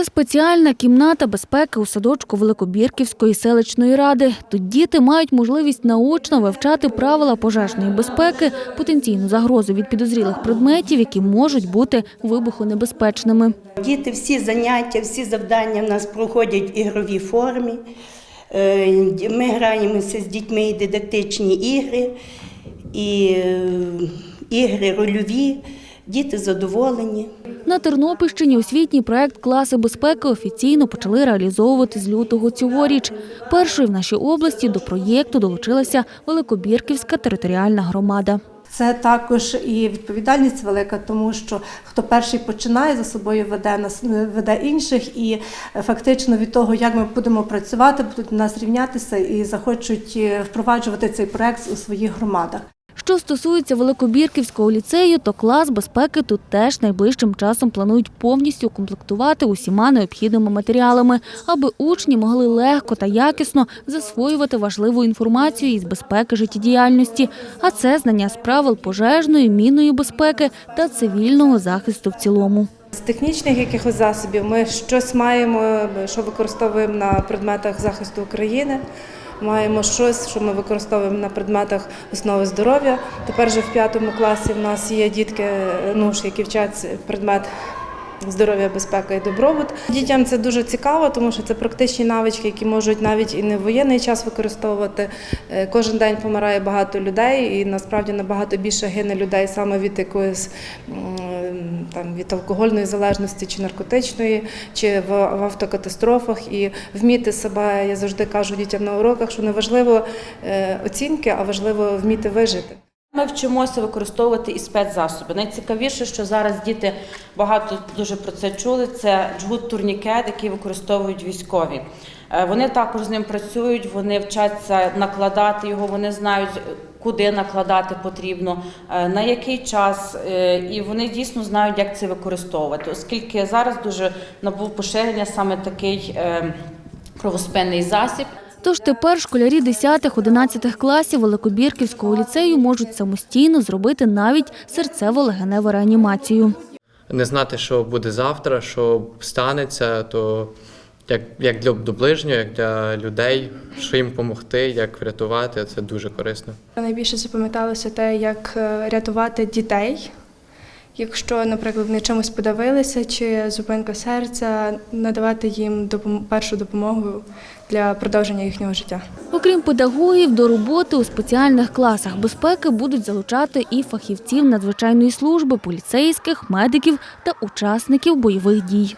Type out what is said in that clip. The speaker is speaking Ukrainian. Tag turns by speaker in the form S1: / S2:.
S1: Це спеціальна кімната безпеки у садочку Великобірківської селищної ради. Тут діти мають можливість наочно вивчати правила пожежної безпеки, потенційну загрозу від підозрілих предметів, які можуть бути вибухонебезпечними.
S2: Діти всі заняття, всі завдання в нас проходять в ігровій формі. Е, Ми граємося з дітьми і дидактичні ігри, і е, ігри рольові. Діти задоволені.
S1: На Тернопільщині освітній проект Класи безпеки офіційно почали реалізовувати з лютого цьогоріч. Першою в нашій області до проєкту долучилася Великобірківська територіальна громада.
S3: Це також і відповідальність велика, тому що хто перший починає за собою веде нас веде інших, і фактично від того, як ми будемо працювати, будуть нас рівнятися і захочуть е, впроваджувати цей проект у своїх громадах.
S1: Що стосується Великобірківського ліцею, то клас безпеки тут теж найближчим часом планують повністю укомплектувати усіма необхідними матеріалами, аби учні могли легко та якісно засвоювати важливу інформацію із безпеки життєдіяльності, а це знання з правил пожежної, мінної безпеки та цивільного захисту в цілому.
S4: З технічних якихось засобів ми щось маємо, що використовуємо на предметах захисту України. Маємо щось, що ми використовуємо на предметах основи здоров'я. Тепер же в п'ятому класі в нас є дітки, ну ж, які вчать предмет здоров'я, безпека і добробут. Дітям це дуже цікаво, тому що це практичні навички, які можуть навіть і не в воєнний час використовувати. Е, Кожен день помирає багато людей, і насправді набагато більше гине людей саме від якоїсь там від алкогольної залежності чи наркотичної, чи в, автокатастрофах. І вміти себе, я завжди кажу дітям на уроках, що не важливо е, оцінки, а важливо вміти вижити.
S5: Ми вчимося використовувати і спецзасоби. Найцікавіше, що зараз діти багато дуже про це чули. Це джгут турнікет, який використовують військові. Е, Вони також з ним працюють, вони вчаться накладати його, вони знають, куди накладати потрібно, е, на який час, е, і вони дійсно знають, як це використовувати, оскільки зараз дуже набув поширення саме такий е, кровоспинний засіб.
S1: Тож тепер школярі 10-11 класів Великобірківського ліцею можуть самостійно зробити навіть серцево-легеневу реанімацію.
S6: не знати, що буде завтра, що станеться, то як, як для ближнього, як для людей, що їм допомогти, як врятувати, це дуже корисно.
S7: Найбільше запам'яталося те, як е, рятувати дітей. Якщо, наприклад, вони чимось подавилися, чи зупинка серця, надавати їм першу допомогу для продовження їхнього життя.
S1: Окрім педагогів, до роботи у спеціальних класах безпеки будуть залучати і фахівців надзвичайної служби, поліцейських, медиків та учасників бойових дій.